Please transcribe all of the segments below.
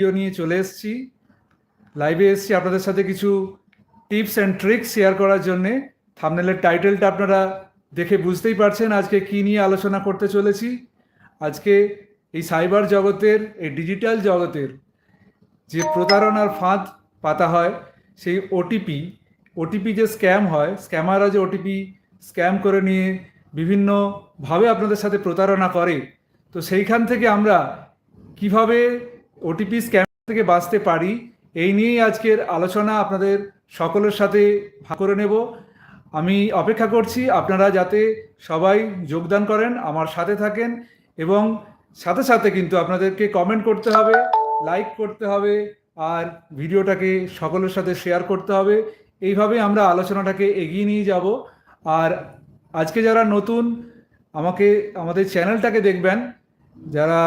Video নিয়ে চলে এসেছি। লাইভে এসেছি আপনাদের সাথে কিছু টিপস অ্যান্ড ট্রিক্স শেয়ার করার জন্যে। থামনেলের টাইটেলটা আপনারা দেখে বুঝতেই পারছেন আজকে কি নিয়ে আলোচনা করতে চলেছি। আজকে এই সাইবার জগতের, এই ডিজিটাল জগতের যে প্রতারণার ফাঁদ পাতা হয়, সেই ওটিপি ওটিপি যে স্ক্যাম হয় স্ক্যামাররা যে ওটিপি স্ক্যাম করে নিয়ে বিভিন্নভাবে আপনাদের সাথে প্রতারণা করে। তো সেইখান থেকে আমরা কীভাবে ওটিপি স্ক্যাম থেকে বাঁচতে পারি, এই নিয়েই আজকের আলোচনা আপনাদের সকলের সাথে ভাগ করে নেব। আমি অপেক্ষা করছি আপনারা যাতে সবাই যোগদান করেন, আমার সাথে থাকেন এবং সাথে সাথে কিন্তু আপনাদেরকে কমেন্ট করতে হবে লাইক করতে হবে আর ভিডিওটাকে সকলের সাথে শেয়ার করতে হবে। এইভাবে আমরা আলোচনাটাকে এগিয়ে নিয়ে যাব। আর আজকে যারা নতুন, আমাকে, আমাদের চ্যানেলটাকে দেখবেন যারা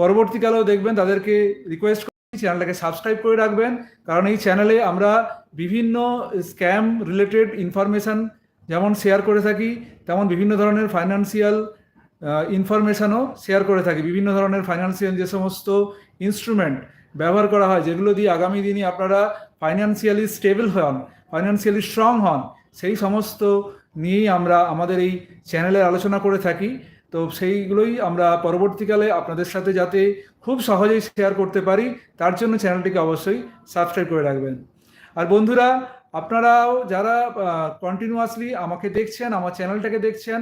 পরবর্তীকালেও দেখবেন তাদেরকে রিকোয়েস্ট চ্যানেলটাকে সাবস্ক্রাইব করে রাখবেন। কারণ এই চ্যানেলে আমরা বিভিন্ন স্ক্যাম রিলেটেড ইনফরমেশান যেমন শেয়ার করে থাকি, তেমন বিভিন্ন ধরনের ফাইন্যান্সিয়াল ইনফরমেশানও শেয়ার করে থাকি। বিভিন্ন ধরনের ফাইন্যান্সিয়াল যে সমস্ত ইনস্ট্রুমেন্ট ব্যবহার করা হয়, যেগুলো দিয়ে আগামী দিনে আপনারা ফাইন্যান্সিয়ালি স্টেবল হন ফাইন্যান্সিয়ালি স্ট্রং হন, সেই সমস্ত নিয়েই আমরা আমাদের এই চ্যানেলে আলোচনা করে থাকি। তো সেইগুলোই আমরা পরবর্তীকালে আপনাদের সাথে যাতে খুব সহজেই শেয়ার করতে পারি, তার জন্য চ্যানেলটিকে অবশ্যই সাবস্ক্রাইব করে রাখবেন। আর বন্ধুরা, আপনারাও যারা কন্টিনিউয়াসলি আমাকে দেখছেন, আমার চ্যানেলটাকে দেখছেন,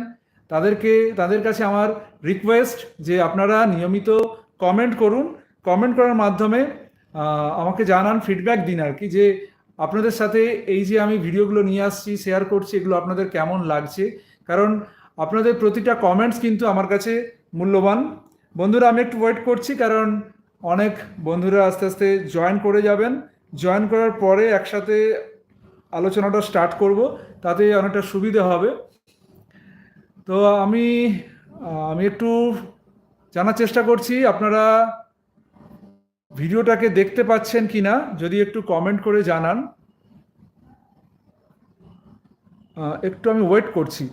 তাদেরকে, তাদের কাছে আমার রিকোয়েস্ট যে আপনারা নিয়মিত কমেন্ট করুন। কমেন্ট করার মাধ্যমে আমাকে জানান ফিডব্যাক দিন আর কি যে আপনাদের সাথে এই যে আমি ভিডিওগুলো নিয়ে আসছি শেয়ার করছি, এগুলো আপনাদের কেমন লাগছে? কারণ আপনাদের প্রতিটা কমেন্টস কিন্তু আমার কাছে মূল্যবান। বন্ধুরা, আমি একটু ওয়েট করছি কারণ অনেক বন্ধুরা আস্তে আস্তে জয়েন করে যাবেন। জয়েন করার পরে একসাথে আলোচনাটা স্টার্ট করব, তাতে অনেকটা সুবিধা হবে। তো আমি আমি একটু জানার চেষ্টা করছি, আপনারা ভিডিওটাকে দেখতে পাচ্ছেন কি না যদি একটু কমেন্ট করে জানান। একটু আমি ওয়েট করছি।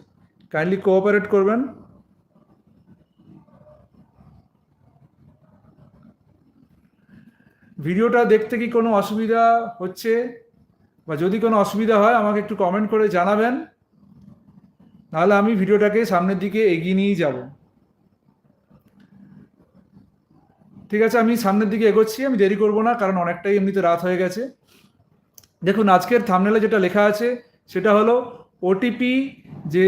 কাইন্ডলি কোঅপারেট করবেন। ভিডিওটা দেখতে কি কোনো অসুবিধা হচ্ছে? বা যদি কোনো অসুবিধা হয়, আমাকে একটু কমেন্ট করে জানাবেন। নাহলে আমি ভিডিওটাকে সামনের দিকে এগিয়ে নিয়েই যাব। ঠিক আছে, আমি সামনের দিকে এগোচ্ছি, আমি দেরি করব না, কারণ অনেকটাই এমনিতে রাত হয়ে গেছে। দেখুন, আজকের থামনেলে যেটা লেখা আছে, সেটা হলো ওটিপি যে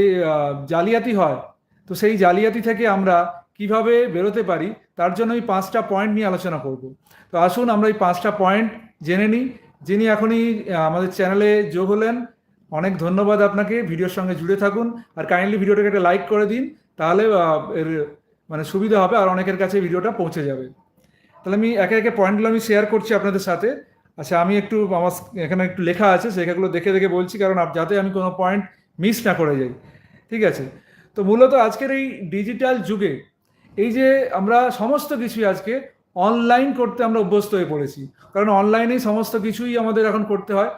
জালিয়াতি হয়, তো সেই জালিয়াতি থেকে আমরা কীভাবে বেরোতে পারি, তার জন্য এই পাঁচটা পয়েন্ট নিয়ে আলোচনা করব। তো আসুন আমরা এই পাঁচটা পয়েন্ট জেনে নিই। যিনি এখনই আমাদের চ্যানেলে যোগ হলেন, অনেক ধন্যবাদ আপনাকে। ভিডিওর সঙ্গে জুড়ে থাকুন। আর কাইন্ডলি ভিডিওটাকে একটা লাইক করে দিন, তাহলে এর মানে সুবিধা হবে, আর অনেকের কাছে ভিডিওটা পৌঁছে যাবে। তাহলে আমি একে একে পয়েন্টগুলো আমি শেয়ার করছি আপনাদের সাথে। আচ্ছা আমি একটু আমার এখানে একটু লেখা আছে সেগুলো দেখে দেখে বলছি, কারণ যাতে আমি কোনো পয়েন্ট মিস না করে যাই। ঠিক আছে? তো মূলত আজকের এই ডিজিটাল যুগে, এই যে আমরা সমস্ত কিছুই আজকে অনলাইন করতে আমরা অভ্যস্ত হয়ে পড়েছি। কারণ অনলাইনেই সমস্ত কিছুই আমাদের এখন করতে হয়।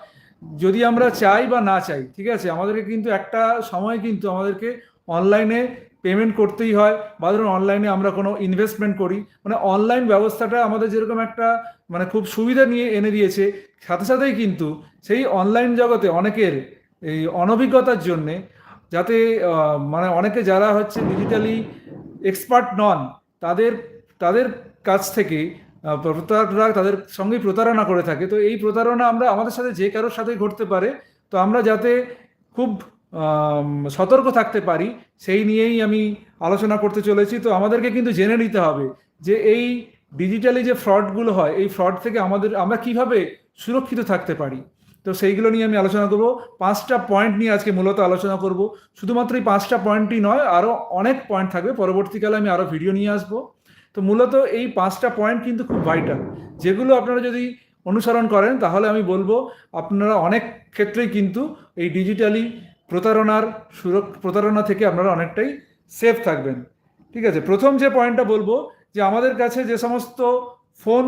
যদি আমরা চাই বা না চাই, ঠিক আছে? আমাদেরকে কিন্তু একটা সময় কিন্তু আমাদেরকে অনলাইনে পেমেন্ট করতেই হয় বা ধরুন অনলাইনে আমরা কোনো ইনভেস্টমেন্ট করি মানে অনলাইন ব্যবস্থাটা আমাদের যেরকম একটা মানে খুব সুবিধা নিয়ে এনে দিয়েছে, সাথে সাথেই কিন্তু সেই অনলাইন জগতে অনেকের এই অনভিজ্ঞতার জন্যে যাতে মানে অনেকে যারা হচ্ছে ডিজিটালি এক্সপার্ট নন, তাদের তাদের কাছ থেকে প্রতারকরা তাদের সঙ্গে প্রতারণা করে থাকে। তো এই প্রতারণা আমরা আমাদের সাথে যে কারোর সাথে ঘটতে পারে। তো আমরা যাতে খুব সতর্ক থাকতে পারি, সেই নিয়েই আমি আলোচনা করতে চলেছি। তো আমাদেরকে কিন্তু জেনে নিতে হবে যে এই ডিজিটালি যে ফ্রডগুলো হয়, এই ফ্রড থেকে আমাদের, আমরা কীভাবে সুরক্ষিত থাকতে পারি? তো সেইগুলো নিয়ে আমি আলোচনা করব। পাঁচটা পয়েন্ট নিয়ে আজকে মূলত আলোচনা করব। শুধুমাত্র এই পাঁচটা পয়েন্টই নয় আরও অনেক পয়েন্ট থাকবে। পরবর্তীকালে আমি আরও ভিডিও নিয়ে আসব। তো মূলত এই পাঁচটা পয়েন্ট কিন্তু খুব ভাইটাল যেগুলো আপনারা যদি অনুসরণ করেন, তাহলে আমি বলব, আপনারা অনেক ক্ষেত্রেই কিন্তু এই ডিজিটালি প্রতারণার সুরক্ষ প্রতারণা থেকে আপনারা অনেকটাই সেফ থাকবেন। ঠিক আছে? প্রথম যে পয়েন্টটা বলব, যে আমাদের কাছে যে সমস্ত ফোন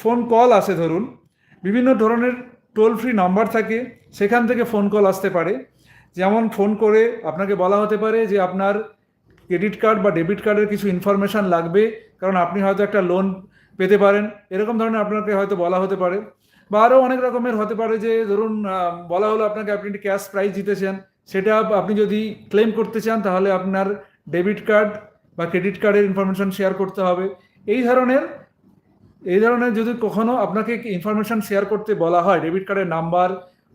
ফোন কল আসে ধরুন, বিভিন্ন ধরনের টোল ফ্রি নাম্বার থাকে, সেখান থেকে ফোন কল আসতে পারে। যেমন ফোন করে আপনাকে বলা হতে পারে যে আপনার ক্রেডিট কার্ড বা ডেবিট কার্ডের কিছু ইনফরমেশান লাগবে, কারণ আপনি হয়তো একটা লোন পেতে পারেন। এরকম ধরনের আপনাকে হয়তো বলা হতে পারে। বা আরও অনেক রকমের হতে পারে যে, ধরুন বলা হলো আপনাকে আপনি একটি ক্যাশ প্রাইজ জিতেছেন, সেটা আপনি যদি ক্লেম করতে চান, তাহলে আপনার ডেবিট কার্ড বা ক্রেডিট কার্ডের ইনফরমেশন শেয়ার করতে হবে। এই ধরনের এই ধরনের যদি কখনো আপনাকে ইনফরমেশন শেয়ার করতে বলা হয়, ডেবিট কার্ডের নাম্বার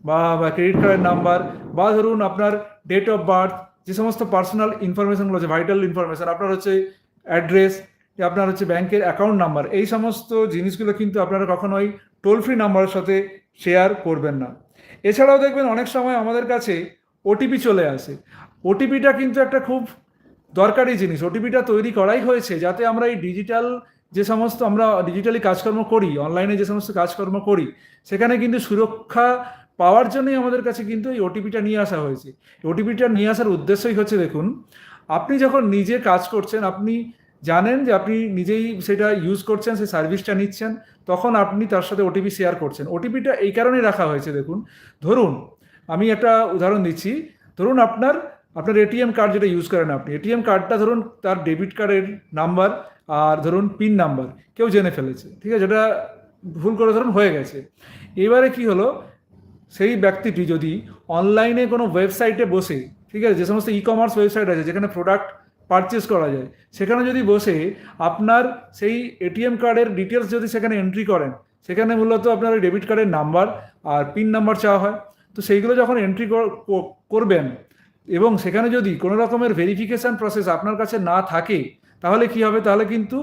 বা ক্রেডিট কার্ডের নাম্বার বা ধরুন আপনার ডেট অফ বার্থ, যে সমস্ত পার্সোনাল ইনফরমেশনগুলো আছে, ভাইটাল ইনফরমেশন, আপনার হচ্ছে অ্যাড্রেস আপনার হচ্ছে ব্যাংকের অ্যাকাউন্ট নাম্বার এই সমস্ত জিনিসগুলো কিন্তু আপনারা কখনোই টোল ফ্রি নাম্বারের সাথে শেয়ার করবেন না। এছাড়াও দেখবেন অনেক সময় আমাদের কাছে ওটিপি চলে আসে। ওটিপিটা কিন্তু একটা খুব দরকারি জিনিস। ওটিপিটা তৈরি করাই হয়েছে যাতে আমরা এই ডিজিটাল যে সমস্ত আমরা ডিজিটালি কাজকর্ম করি অনলাইনে যে সমস্ত কাজকর্ম করি, সেখানে কিন্তু সুরক্ষা পাওয়ার জন্যই আমাদের কাছে কিন্তু এই ওটিপিটা নিয়ে আসা হয়েছে। ওটিপিটা নিয়ে আসার উদ্দেশ্যই হচ্ছে দেখুন, আপনি যখন নিজে কাজ করছেন, আপনি জানেন যে আপনি নিজেই সেটা ইউজ করছেন, সেই সার্ভিসটা নিচ্ছেন, তখন আপনি তার সাথে ওটিপি শেয়ার করছেন। ওটিপিটা এই কারণেই রাখা হয়েছে, দেখুন। ধরুন, আমি একটা উদাহরণ দিচ্ছি। ধরুন আপনার আপনার এটিএম কার্ড যেটা ইউজ করেন আপনি এটিএম কার্ডটা ধরুন তার ডেবিট কার্ডের নাম্বার আর ধরুন পিন নাম্বার কেউ জেনে ফেলেছে। ঠিক আছে, যেটা ভুল করে ধরুন হয়ে গেছে। এবারে কি হলো, সেই ব্যক্তিটি যদি অনলাইনে কোনো ওয়েবসাইটে বসে, ঠিক আছে, যে সমস্ত ই কমার্স ওয়েবসাইট আছে, যেখানে প্রোডাক্ট পারচেস করা যায়। সেখানে যদি বসে আপনার সেই এটিএম কার্ডের ডিটেলস যদি সেখানে এন্ট্রি করেন, সেখানে মূলত আপনার ডেবিট কার্ডের নাম্বার আর পিন নাম্বার চাওয়া হয়। তো সেইগুলো যখন এন্ট্রি করবেন এবং সেখানে যদি কোনো রকমের ভেরিফিকেশান প্রসেস আপনার কাছে না থাকে, তাহলে কি হবে? তাহলে কিন্তু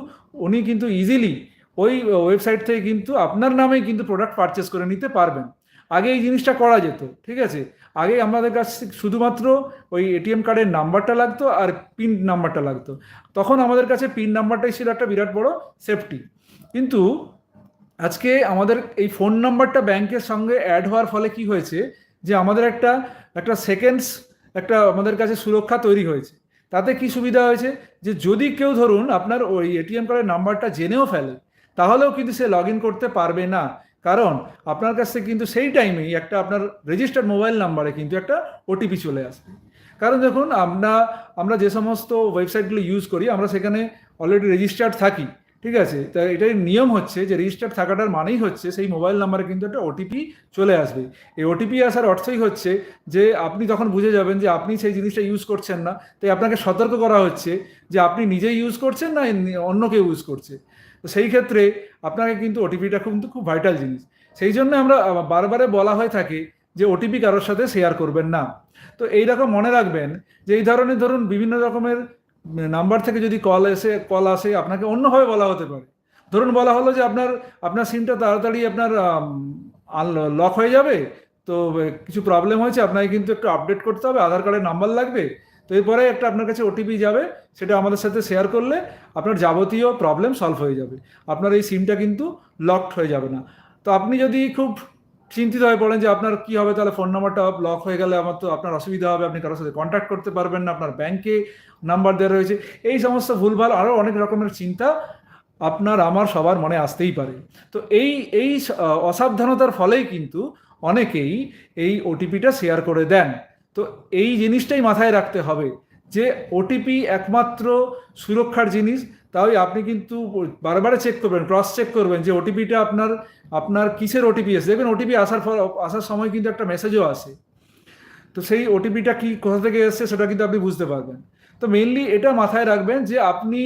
উনি কিন্তু ইজিলি ওই ওয়েবসাইট থেকে কিন্তু আপনার নামেই কিন্তু প্রোডাক্ট পারচেস করে নিতে পারবেন। আগে এই জিনিসটা করা যেত, ঠিক আছে? আগে আমাদের কাছে শুধুমাত্র ওই এটিএম কার্ডের নাম্বারটা লাগতো আর পিন নাম্বারটা লাগতো। তখন আমাদের কাছে পিন নাম্বারটাই ছিল একটা বিরাট বড় সেফটি কিন্তু আজকে আমাদের এই ফোন নাম্বারটা ব্যাংকের সঙ্গে অ্যাড হওয়ার ফলে কি হয়েছে? যে আমাদের একটা একটা সেকেন্ডস একটা আমাদের কাছে সুরক্ষা তৈরি হয়েছে। তাতে কি সুবিধা হয়েছে? যে যদি কেউ ধরুন আপনার ওই এটিএম কার্ডের নাম্বারটা জেনেও ফেলে, তাহলেও কিন্তু সে লগ ইন করতে পারবে না। কারণ আপনার কাছ কিন্তু সেই টাইমেই একটা আপনার রেজিস্টার্ড মোবাইল নাম্বারে কিন্তু একটা ওটিপি চলে আসবে কারণ দেখুন, আমরা আমরা যে সমস্ত ওয়েবসাইটগুলো ইউজ করি, আমরা সেখানে অলরেডি রেজিস্টার্ড থাকি, ঠিক আছে? তা এটাই নিয়ম হচ্ছে যে রেজিস্টার্ড থাকাটার মানেই হচ্ছে সেই মোবাইল নাম্বারে কিন্তু একটা ওটিপি চলে আসবে। এই ওটিপি আসার অর্থই হচ্ছে যে আপনি তখন বুঝে যাবেন যে আপনি সেই জিনিসটা ইউজ করছেন না। তাই আপনাকে সতর্ক করা হচ্ছে যে আপনি নিজেই ইউজ করছেন না অন্য কেউ ইউজ করছে। তো সেই ক্ষেত্রে আপনাকে কিন্তু ওটিপিটা কিন্তু খুব ভাইটাল জিনিস। সেই জন্য আমরা বারবারে বলা হয়ে থাকে যে ওটিপি কারোর সাথে শেয়ার করবেন না। তো এই রকম মনে রাখবেন যে এই ধরনের ধরুন বিভিন্ন রকমের নাম্বার থেকে যদি কল এসে কল আসে, আপনাকে অন্যভাবে বলা হতে পারে। ধরুন বলা হলো যে আপনার আপনার সিমটা তাড়াতাড়ি আপনার লক হয়ে যাবে, তো কিছু প্রবলেম হয়েছে, আপনাকে কিন্তু একটু আপডেট করতে হবে, আধার কার্ডের নাম্বার লাগবে তো এরপরে একটা আপনার কাছে ওটিপি যাবে, সেটা আমাদের সাথে শেয়ার করলে আপনার যাবতীয় প্রবলেম সলভ হয়ে যাবে। আপনার এই সিমটা কিন্তু লকড হয়ে যাবে না। তো আপনি যদি খুব চিন্তিত হয়ে পড়েন যে আপনার কি হবে, তাহলে ফোন নাম্বারটা লক হয়ে গেলে আমার তো আপনার অসুবিধা হবে, আপনি কারোর সাথে কন্ট্যাক্ট করতে পারবেন না, আপনার ব্যাংকে নাম্বার দেওয়া রয়েছে। এই সমস্ত ভুলভাল আরও অনেক রকমের চিন্তা আপনার, আমার সবার মনে আসতেই পারে। তো এই এই অসাবধানতার ফলেই কিন্তু অনেকেই এই ওটিপিটা শেয়ার করে দেন। তো এই জিনিসটাই মাথায় রাখতে হবে যে ওটিপি একমাত্র সুরক্ষার জিনিস। তাই আপনি কিন্তু বারবার চেক করবেন ক্রস চেক করবেন যে ওটিপিটা আপনার আপনার কিসের ওটিপি এসে দেখবেন ওটিপি আসার পর আসার সময় কিন্তু একটা মেসেজও আসে। তো সেই ওটিপিটা কি, কোথা থেকে এসছে সেটা কিন্তু আপনি বুঝতে পারবেন। তো মেনলি এটা মাথায় রাখবেন যে আপনি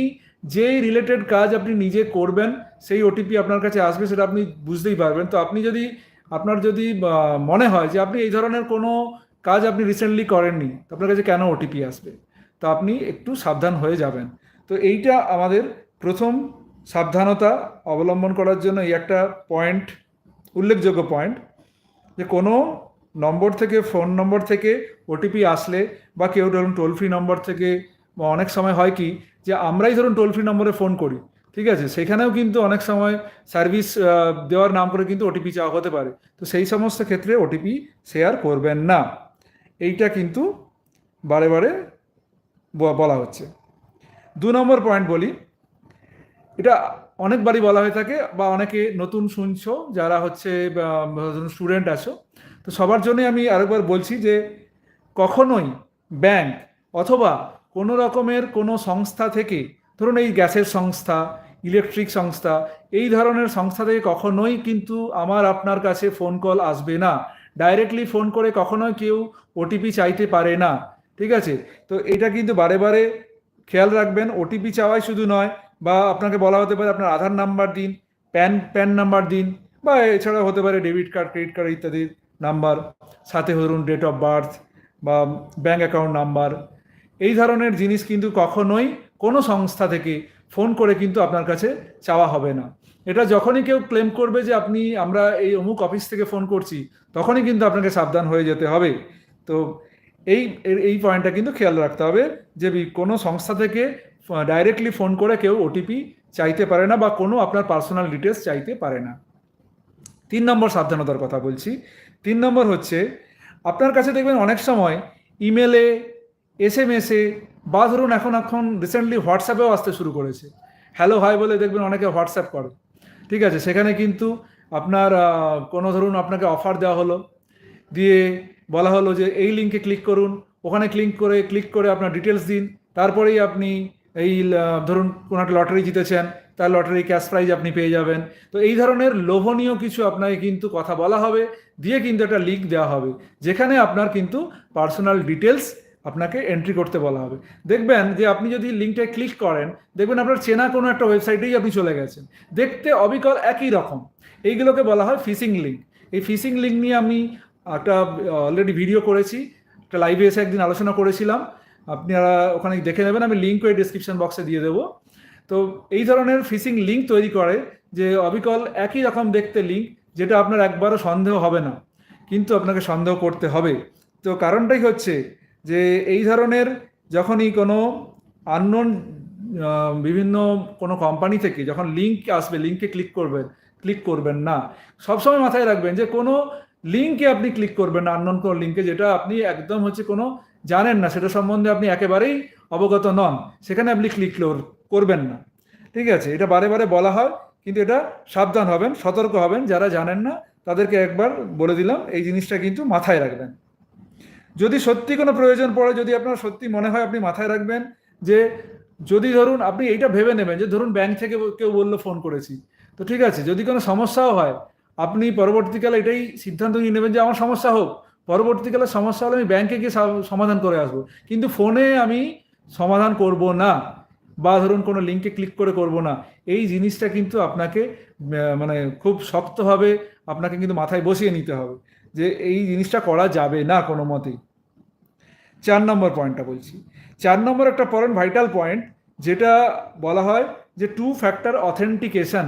যেই রিলেটেড কাজ আপনি নিজে করবেন, সেই ওটিপি আপনার কাছে আসবে সেটা আপনি বুঝতেই পারবেন। তো আপনি যদি, আপনার যদি মনে হয় যে আপনি এই ধরনের কোনো কাজ আপনি রিসেন্টলি করেননি আপনার কাছে কেন ওটিপি আসবে? তো আপনি একটু সাবধান হয়ে যাবেন। তো এইটা আমাদের প্রথম সাবধানতা অবলম্বন করার জন্য এই একটা পয়েন্ট উল্লেখযোগ্য পয়েন্ট যে কোনো নম্বর থেকে ফোন নম্বর থেকে ওটিপি আসলে, বা কেউ ধরুন টোল ফ্রি নম্বর থেকে, বা অনেক সময় হয় কি, যে আমরাই ধরুন টোল ফ্রি নম্বরে ফোন করি, ঠিক আছে? সেখানেও কিন্তু অনেক সময় সার্ভিস দেওয়ার নাম করে কিন্তু ওটিপি চাওয়া হতে পারে। তো সেই সমস্ত ক্ষেত্রে ওটিপি শেয়ার করবেন না। এইটা কিন্তু বারে বারে বলা হচ্ছে। দু নম্বর পয়েন্ট বলি। এটা অনেকবারই বলা হয়ে থাকে বা অনেকে নতুন শুনছো, যারা হচ্ছে স্টুডেন্ট আছো, তো সবার জন্যই আমি আরেকবার বলছি যে কখনোই ব্যাংক অথবা কোনো রকমের কোনো সংস্থা থেকে, ধরুন এই গ্যাসের সংস্থা ইলেকট্রিক সংস্থা, এই ধরনের সংস্থা থেকে কখনোই কিন্তু আমার আপনার কাছে ফোন কল আসবে না। ডাইরেক্টলি ফোন করে কখনোই কেউ ওটিপি চাইতে পারে না, ঠিক আছে? তো এটা কিন্তু বারে বারে খেয়াল রাখবেন ওটিপি চাওয়াই শুধু নয়, বা আপনাকে বলা হতে পারে আপনার আধার নাম্বার দিন, প্যান প্যান নাম্বার দিন, বা এছাড়াও হতে পারে ডেবিট কার্ড ক্রেডিট কার্ড ইত্যাদির নাম্বার, সাথে ধরুন ডেট অফ বার্থ বা ব্যাঙ্ক অ্যাকাউন্ট নাম্বার। এই ধরনের জিনিস কিন্তু কখনোই কোনো সংস্থা থেকে ফোন করে কিন্তু আপনার কাছে চাওয়া হবে না। এটা যখনই কেউ ক্লেম করবে যে আপনি, আমরা এই অমুক অফিস থেকে ফোন করছি, তখনই কিন্তু আপনাকে সাবধান হয়ে যেতে হবে। তো এই এই পয়েন্টটা কিন্তু খেয়াল রাখতে হবে যে কোনো সংস্থা থেকে ডাইরেক্টলি ফোন করে কেউ ওটিপি চাইতে পারে না বা কোনো আপনার পার্সোনাল ডিটেলস চাইতে পারে না। তিন নম্বর সাবধানতার কথা বলছি। তিন নম্বর হচ্ছে, আপনার কাছে দেখবেন অনেক সময় ইমেলে এস এম এসে বা ধরুন এখন এখন রিসেন্টলি হোয়াটসঅ্যাপেও আসতে শুরু করেছে। হ্যালো হাই বলে দেখবেন অনেকে হোয়াটসঅ্যাপ করে। ঠিক আছে, সেখানে কিন্তু আপনার কোনো ধরুন আপনাকে অফার দেওয়া হলো, দিয়ে বলা হলো যে এই লিঙ্কে ক্লিক করুন, ওখানে ক্লিক করে ক্লিক করে আপনার ডিটেলস দিন, তারপরেই আপনি এই ধরুন কোনো একটা লটারি জিতেছেন, তার লটারি ক্যাশ প্রাইজ আপনি পেয়ে যাবেন। তো এই ধরনের লোভনীয় কিছু আপনাকে কিন্তু কথা বলা হবে, দিয়ে কিন্তু একটা লিঙ্ক দেওয়া হবে, যেখানে আপনার কিন্তু পার্সোনাল ডিটেলস আপনাকে এন্ট্রি করতে বলা হবে। দেখবেন যে আপনি যদি লিঙ্কটায় ক্লিক করেন, দেখবেন আপনার চেনা কোনো একটা ওয়েবসাইটেই আপনি চলে গেছেন। দেখতে অবিকল একই রকম। এইগুলোকে বলা হয় ফিশিং লিঙ্ক এই ফিশিং লিঙ্ক নিয়ে আমি একটা অলরেডি ভিডিও করেছি, একটা লাইভে এসে একদিন আলোচনা করেছিলাম। আপনারা ওখানে দেখে নেবেন, আমি লিঙ্ক ওই ডিসক্রিপশন বক্সে দিয়ে দেবো। তো এই ধরনের ফিশিং লিঙ্ক তৈরি করে যে অবিকল একই রকম দেখতে লিঙ্ক যেটা আপনার একবারও সন্দেহ হবে না। কিন্তু আপনাকে সন্দেহ করতে হবে। তো কারণটাই হচ্ছে যে এই ধরনের যখনই কোনো আননোন বিভিন্ন কোনো কোম্পানি থেকে যখন লিঙ্ক আসবে লিঙ্কে ক্লিক করবেন ক্লিক করবেন না, সবসময় মাথায় রাখবেন যে কোনো লিঙ্কে আপনি ক্লিক করবেন না আননোন কোনো লিঙ্কে যেটা আপনি একদম হচ্ছে কোনো জানেন না, সেটা সম্বন্ধে আপনি একেবারেই অবগত নন, সেখানে আপনি ক্লিক করবেন না। ঠিক আছে? এটা বারে বারে বলা হয়, কিন্তু এটা সাবধান হবেন, সতর্ক হবেন, যারা জানেন না, তাদেরকে একবার বলে দিলাম, এই জিনিসটা কিন্তু মাথায় রাখবেন। যদি সত্যি কোনো প্রয়োজন পড়ে, যদি আপনার সত্যি মনে হয়, আপনি মাথায় রাখবেন যে যদি ধরুন আপনি এইটা ভেবে নেবেন যে ধরুন ব্যাংক থেকে কেউ বলল ফোন করেছি। তো ঠিক আছে, যদি কোনো সমস্যাও হয়, আপনি পরবর্তীকালে এটাই সিদ্ধান্ত নিয়ে নেবেন যে আমার সমস্যা হোক। পরবর্তীকালে সমস্যা হলে আমি ব্যাংকে গিয়ে সমাধান করে আসব। কিন্তু ফোনে আমি সমাধান করব না বা ধরুন কোনো লিঙ্কে ক্লিক করে করব না। এই জিনিসটা কিন্তু আপনাকে মানে খুব শক্তভাবে আপনাকে কিন্তু মাথায় বসিয়ে নিতে হবে। যে এই জিনিসটা করা যাবে না কোনো মতেই। চার নম্বর পয়েন্টটা বলছি। চার নম্বর একটা পয়েন্ট ভাইটাল পয়েন্ট যেটা বলা হয় যে টু ফ্যাক্টর অথেন্টিকেশন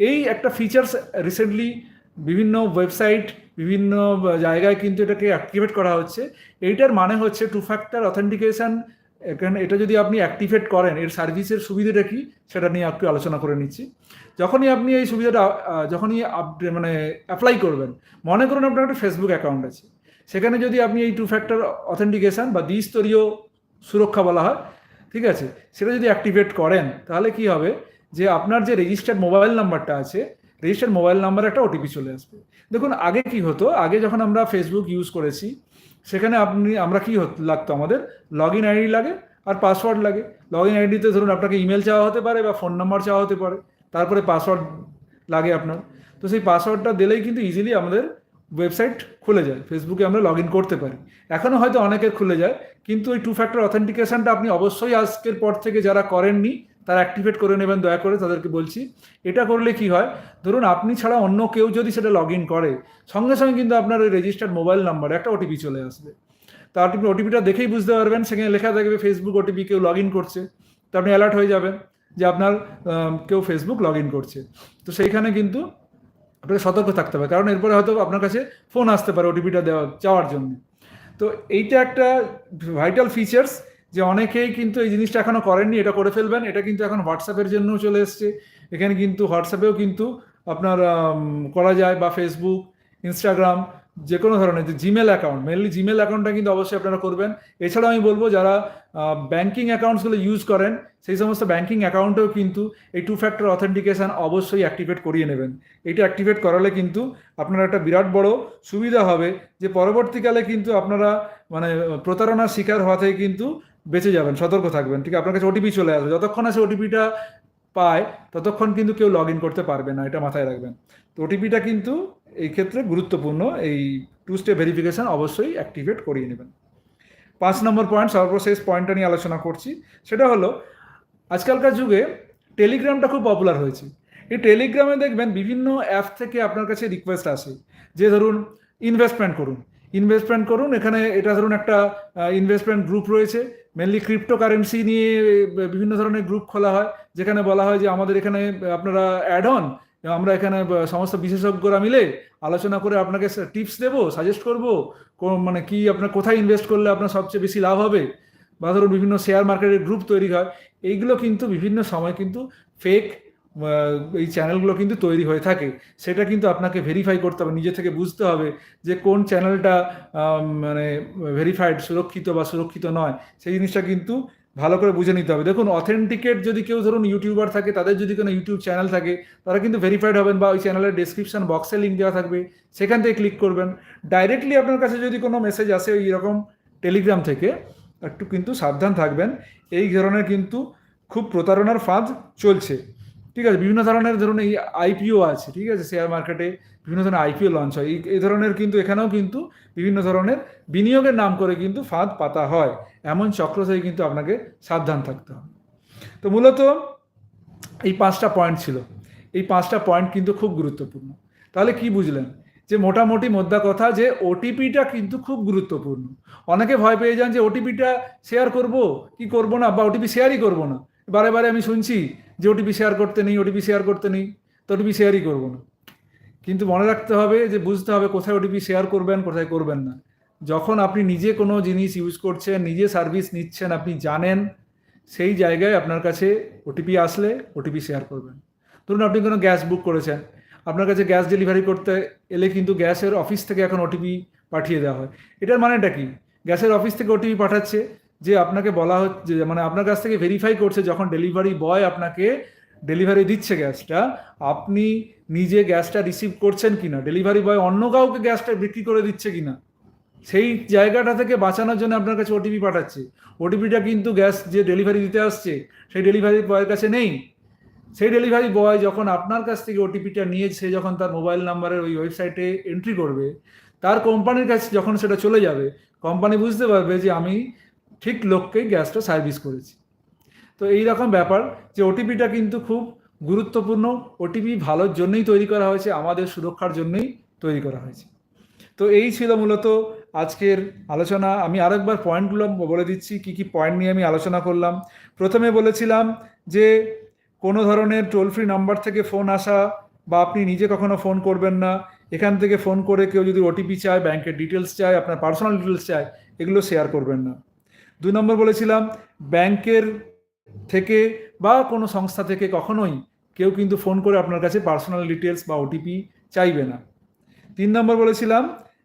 এই একটা ফিচার্স রিসেন্টলি বিভিন্ন ওয়েবসাইট বিভিন্ন জায়গায় কিন্তু এটাকে অ্যাক্টিভেট করা হচ্ছে। এইটার মানে হচ্ছে টু ফ্যাক্টর অথেন্টিকেশন এখানে এটা যদি আপনি অ্যাক্টিভেট করেন, এর সার্ভিসের সুবিধাটা কি? সেটা নিয়ে একটু আলোচনা করে নিচ্ছি। যখনই আপনি এই সুবিধাটা যখনই মানে অ্যাপ্লাই করবেন, মনে করুন আপনার একটা ফেসবুক অ্যাকাউন্ট আছে। সেখানে যদি আপনি এই টু ফ্যাক্টর অথেন্টিকেশন বা দ্বিস্তরীয় সুরক্ষা বলা হয়, ঠিক আছে? সেটা যদি অ্যাক্টিভেট করেন, তাহলে কি হবে? যে আপনার যে রেজিস্টার্ড মোবাইল নাম্বারটা আছে রেজিস্টার্ড মোবাইল নাম্বারে একটা ওটিপি চলে আসবে। দেখুন, আগে কি হতো? আগে যখন আমরা ফেসবুক ইউজ করেছি সেখানে আপনি, আমরা কি লাগতো আমাদের? লগ ইন আইডি লাগে আর পাসওয়ার্ড লাগে। লগ ইন আইডিতে ধরুন আপনাকে ইমেল চাওয়া হতে পারে বা ফোন নাম্বার চাওয়া হতে পারে। তারপরে পাসওয়ার্ড লাগে আপনার। তো সেই পাসওয়ার্ডটা দিলেই কিন্তু ইজিলি আমাদের ওয়েবসাইট খুলে যায়। ফেসবুকে আমরা লগ ইন করতে পারি। এখনও হয়তো অনেকের খুলে যায়। কিন্তু ওই টু ফ্যাক্টর অথেন্টিকেশনটা আপনি অবশ্যই আজকের পর থেকে যারা করেননি তারা অ্যাক্টিভেট করে নেবেন, দয়া করে তাদেরকে বলছি। এটা করলে কি হয়? ধরুন আপনি ছাড়া অন্য কেউ যদি সেটা লগ ইন করে, সঙ্গে সঙ্গে কিন্তু আপনার ওই রেজিস্টার্ড মোবাইল নাম্বারে একটা ওটিপি চলে আসবে। তা আপনি ওটিপিটা দেখেই বুঝতে পারবেন, সেখানে লেখা থাকবে ফেসবুক ওটিপি কেউ লগ ইন করছে। তো আপনি অ্যালার্ট হয়ে যাবেন যে আপনার কেউ ফেসবুক লগ ইন করছে। তো সেইখানে কিন্তু আপনাকে সতর্ক থাকতে হবে, কারণ এরপরে হয়তো আপনার কাছে ফোন আসতে পারে ওটিপিটা দেওয়া, চাওয়ার জন্য। তো এইটা একটা ভাইটাল ফিচার্স যে অনেকেই কিন্তু এই জিনিসটা এখনও করেননি, এটা করে ফেলবেন। এটা কিন্তু এখন হোয়াটসঅ্যাপের জন্যও চলে এসছে। এখানে কিন্তু হোয়াটসঅ্যাপেও কিন্তু আপনার করা যায় বা ফেসবুক ইনস্টাগ্রাম যে কোনো ধরনের, যে জিমেল অ্যাকাউন্ট মেনলি জিমেল অ্যাকাউন্টটা কিন্তু অবশ্যই আপনারা করবেন। এছাড়াও আমি বলব, যারা ব্যাঙ্কিং অ্যাকাউন্টসগুলো ইউজ করেন, সেই সমস্ত ব্যাঙ্কিং অ্যাকাউন্টেও কিন্তু এই টু ফ্যাক্টর অথেন্টিকেশন অবশ্যই অ্যাক্টিভেট করিয়ে নেবেন। এইটা অ্যাক্টিভেট করালে কিন্তু আপনার একটা বিরাট বড় সুবিধা হবে যে পরবর্তীকালে কিন্তু আপনারা মানে প্রতারণার শিকার হওয়া থেকে কিন্তু বেঁচে যাবেন, সতর্ক থাকবেন। ঠিক আপনার কাছে ওটিপি চলে আসবে। যতক্ষণ আছে ওটিপিটা পায়, ততক্ষণ কিন্তু কেউ লগ ইন করতে পারবে না, এটা মাথায় রাখবেন। তো ওটিপিটা কিন্তু এই ক্ষেত্রে গুরুত্বপূর্ণ, এই টু স্টেপ ভেরিফিকেশান অবশ্যই অ্যাক্টিভেট করিয়ে নেবেন। পাঁচ নম্বর পয়েন্ট সর্বশেষ পয়েন্টটা নিয়ে আলোচনা করছি। সেটা হলো, আজকালকার যুগে টেলিগ্রামটা খুব পপুলার হয়েছে। এই টেলিগ্রামে দেখবেন বিভিন্ন অ্যাপ থেকে আপনার কাছে রিকোয়েস্ট আসে। যে ধরুন ইনভেস্টমেন্ট করুন। ইনভেস্টমেন্ট করুন, এখানে এটা ধরুন একটা ইনভেস্টমেন্ট গ্রুপ রয়েছে। মেনলি ক্রিপ্টো কারেন্সি নিয়ে বিভিন্ন ধরনের গ্রুপ খোলা হয়, যেখানে বলা হয় যে আমাদের এখানে আপনারা অ্যাড হন আমরা এখানে সমস্ত বিশেষজ্ঞরা মিলে আলোচনা করে আপনাকে টিপস দেবো সাজেস্ট করব মানে কি আপনার কোথায় ইনভেস্ট করলে আপনার সবচেয়ে বেশি লাভ হবে, বা ধরুন বিভিন্ন শেয়ার মার্কেটের গ্রুপ তৈরি হয়, এইগুলো কিন্তু বিভিন্ন সময় কিন্তু ফেক এই চ্যানেলগুলো কিন্তু তৈরি হয়ে থাকে। সেটা কিন্তু আপনাকে ভেরিফাই করতে হবে, নিজে থেকে বুঝতে হবে যে কোন চ্যানেলটা মানে ভেরিফাইড সুরক্ষিত বা সুরক্ষিত নয়। সেই জিনিসটা কিন্তু ভালো করে বুঝে নিতে হবে। দেখুন অথেন্টিকেট যদি কেউ ধরুন ইউটিউবার থাকে, তাদের যদি কোনো ইউটিউব চ্যানেল থাকে, তারা কিন্তু ভেরিফাইড হবেন বা ওই চ্যানেলের ডেসক্রিপশন বক্সে লিঙ্ক দেওয়া থাকবে। সেখান থেকে ক্লিক করবেন। ডাইরেক্টলি আপনার কাছে যদি কোনো মেসেজ আসে ওই রকম টেলিগ্রাম থেকে, একটু কিন্তু সাবধান থাকবেন। এই ধরনের কিন্তু খুব প্রতারণার ফাঁদ চলছে। ঠিক আছে, বিভিন্ন ধরনের ধরুন এই আইপিও আছে, ঠিক আছে শেয়ার মার্কেটে বিভিন্ন ধরনের আইপিও লঞ্চ হয়। এই ধরনের কিন্তু, এখানেও কিন্তু বিভিন্ন ধরনের বিনিয়োগের নাম করে কিন্তু ফাঁদ পাতা হয়। এমন চক্র থেকে কিন্তু আপনাকে সাবধান থাকতে হবে। তো মূলত এই পাঁচটা পয়েন্ট ছিল। এই পাঁচটা পয়েন্ট কিন্তু খুব গুরুত্বপূর্ণ। তাহলে কি বুঝলেন? যে মোটামুটি মোদ্দা কথা যে ওটিপিটা কিন্তু খুব গুরুত্বপূর্ণ। অনেকে ভয় পেয়ে যান যে ওটিপিটা শেয়ার করব, কি করব না? বা ওটিপি শেয়ারই করব না। বারে বারে আমি শুনছি যে ওটিপি শেয়ার করতে নেই ওটিপি শেয়ার করতে নেই, তো ওটিপি শেয়ারই করব না। কিন্তু মনে রাখতে হবে যে বুঝতে হবে কোথায় ওটিপি শেয়ার করবেন, কোথায় করবেন না। যখন আপনি নিজে কোনো জিনিস ইউজ করছেন, নিজে সার্ভিস নিচ্ছেন, আপনি জানেন, সেই জায়গায় আপনার কাছে ওটিপি আসলে ওটিপি শেয়ার করবেন। ধরুন আপনি কোনো গ্যাস বুক করেছেন, আপনার কাছে গ্যাস ডেলিভারি করতে এলে কিন্তু গ্যাসের অফিস থেকে এখন ওটিপি পাঠিয়ে দেওয়া হয়। এটার মানেটা কি? গ্যাসের অফিস থেকে ওটিপি পাঠাচ্ছে যে আপনাকে বলা হচ্ছে মানে আপনার কাছ থেকে ভেরিফাই করছে যখন ডেলিভারি বয় আপনাকে ডেলিভারি দিচ্ছে গ্যাসটা, আপনি নিজে গ্যাসটা রিসিভ করছেন কিনা? ডেলিভারি বয় অন্য কাউকে গ্যাসটা বিক্রি করে দিচ্ছে কিনা? সেই জায়গাটা থেকে বাঁচানোর জন্য আপনার কাছে ওটিপি পাঠাচ্ছে। ওটিপিটা কিন্তু গ্যাস যে ডেলিভারি দিতে আসছে, সেই ডেলিভারি বয়ের কাছে নেই। সেই ডেলিভারি বয় যখন আপনার কাছ থেকে ওটিপিটা নিয়ে সে যখন তার মোবাইল নাম্বারের ওই ওয়েবসাইটে এন্ট্রি করবে, তার কোম্পানির কাছে যখন সেটা চলে যাবে কোম্পানি বুঝতে পারবে যে আমি ঠিক লোককেই গ্যাসটা সার্ভিস করেছি। তো এই রকম ব্যাপার যে ওটিপিটা কিন্তু খুব গুরুত্বপূর্ণ ওটিপি ভালোর জন্যই তৈরি করা হয়েছে, আমাদের সুরক্ষার জন্যই তৈরি করা হয়েছে। তো এই ছিল মূলত আজকের আলোচনা। আমি আরেকবার পয়েন্টগুলো বলে দিচ্ছি, কি কি পয়েন্ট নিয়ে আমি আলোচনা করলাম। প্রথমে বলেছিলাম যে কোনো ধরনের টোল ফ্রি নাম্বার থেকে ফোন আসা বা আপনি নিজে কখনো ফোন করবেন না, এখান থেকে ফোন করে কেউ যদি ওটিপি চায় ব্যাংকের ডিটেলস চায়, আপনার পার্সোনাল ডিটেলস চায়, এগুলো শেয়ার করবেন না। দুই নম্বর বলেছিলাম, ব্যাংকের থেকে বা কোনো সংস্থা থেকে কখনোই কেউ কিন্তু ফোন করে আপনার কাছে পার্সোনাল ডিটেলস বা ওটিপি চাইবে না। তিন নম্বর বলেছিলাম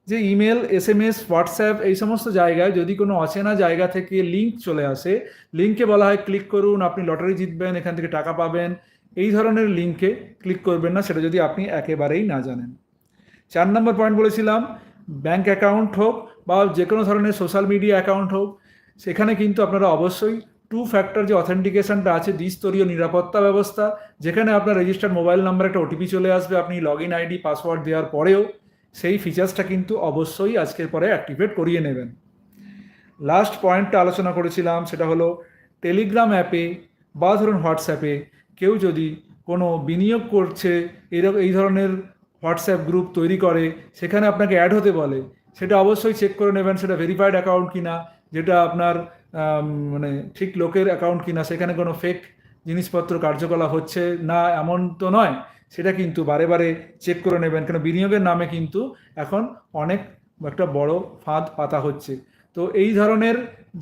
যে email S M S WhatsApp এই সমস্ত জায়গায় যদি কোনো অচেনা জায়গা থেকে লিঙ্ক চলে আসে লিঙ্কে বলা হয় ক্লিক করুন, আপনি লটারি জিতবেন, এখান থেকে টাকা পাবেন, এই ধরনের লিঙ্কে ক্লিক করবেন না, সেটা যদি আপনি একেবারেই না জানেন। চার নম্বর পয়েন্ট বলেছিলাম, ব্যাংক অ্যাকাউন্ট হোক বা যে কোনো ধরনের সোশ্যাল মিডিয়া অ্যাকাউন্ট হোক সেখানে কিন্তু আপনারা অবশ্যই টু ফ্যাক্টর যে অথেন্টিকেশনটা আছে, দ্বিস্তরীয় নিরাপত্তা ব্যবস্থা, যেখানে আপনার রেজিস্টার্ড মোবাইল নাম্বার একটা ওটিপি চলে আসবে, আপনি লগ ইন আইডি পাসওয়ার্ড দেওয়ার পরেও সেই ফিচার্সটা কিন্তু অবশ্যই আজকের পরে অ্যাক্টিভেট করিয়ে নেবেন। লাস্ট পয়েন্টটা আলোচনা করেছিলাম, সেটা হলো টেলিগ্রাম অ্যাপে বা ধরুন হোয়াটসঅ্যাপে কেউ যদি কোনো বিনিয়োগ করছে এরকম এই ধরনের হোয়াটসঅ্যাপ গ্রুপ তৈরি করে, সেখানে আপনাকে অ্যাড হতে বলে, সেটা অবশ্যই চেক করে নেবেন, সেটা ভেরিফাইড অ্যাকাউন্ট কিনা যেটা আপনার মানে ঠিক লোকের অ্যাকাউন্ট কিনা, সেখানে কোনো ফেক জিনিসপত্র কার্যকলাপ হচ্ছে না, এমন তো নয়। সেটা কিন্তু বারে বারে চেক করে নেবেন। কেন, বিনিয়োগের নামে কিন্তু এখন অনেক একটা বড় ফাঁদ পাতা হচ্ছে। তো এই ধরনের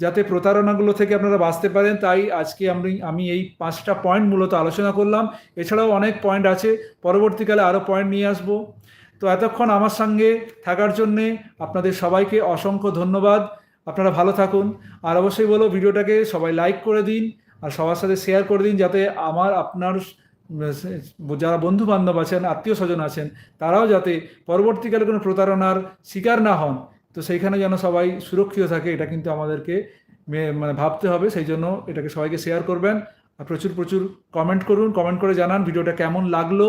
যাতে প্রতারণাগুলো থেকে আপনারা বাঁচতে পারেন, তাই আজকে আমি আমি এই পাঁচটা পয়েন্ট মূলত আলোচনা করলাম। এছাড়াও অনেক পয়েন্ট আছে। পরবর্তীকালে আরও পয়েন্ট নিয়ে আসব। তো এতক্ষণ আমার সঙ্গে থাকার জন্যে আপনাদের সবাইকে অসংখ্য ধন্যবাদ। আপনারা ভালো থাকুন। আর অবশ্যই বলো, ভিডিওটাকে সবাই লাইক করে দিন, আর সবার সাথে শেয়ার করে দিন, যাতে আমার, আপনার যারা বন্ধু বান্ধব আছেন আত্মীয় স্বজন আছেন, তারাও যাতে পরবর্তীকালে কোনো প্রতারণার শিকার না হন। তো সেইখানে যেন সবাই সুরক্ষিত থাকে, এটা কিন্তু আমাদেরকে মানে ভাবতে হবে। সেই জন্য এটাকে সবাইকে শেয়ার করবেন। আর প্রচুর প্রচুর কমেন্ট করুন কমেন্ট করে জানান ভিডিওটা কেমন লাগল।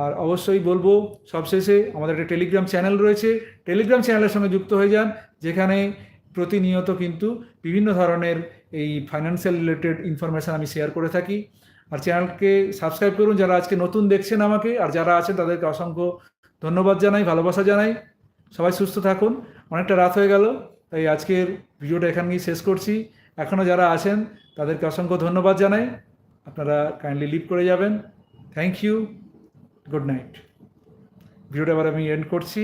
আর অবশ্যই বলব, সবশেষে আমাদের একটা টেলিগ্রাম চ্যানেল রয়েছে। টেলিগ্রাম চ্যানেলের সঙ্গে যুক্ত হয়ে যান, যেখানে প্রতিনিয়ত কিন্তু বিভিন্ন ধরনের এই ফাইন্যান্সিয়াল রিলেটেড ইনফরমেশান আমি শেয়ার করে থাকি। আর চ্যানেলকে সাবস্ক্রাইব করুন যারা আজকে নতুন দেখছেন আমাকে, আর যারা আছেন তাদেরকে অসংখ্য ধন্যবাদ জানাই, ভালোবাসা জানাই। সবাই সুস্থ থাকুন। অনেকটা রাত হয়ে গেল, তাই আজকের ভিডিওটা এখানেই শেষ করছি। এখনও যারা আছেন তাদেরকে অসংখ্য ধন্যবাদ জানাই। আপনারা কাইন্ডলি লিভ করে যাবেন। থ্যাংক ইউ গুড নাইট ভিডিওটা এবার আমি এন্ড করছি।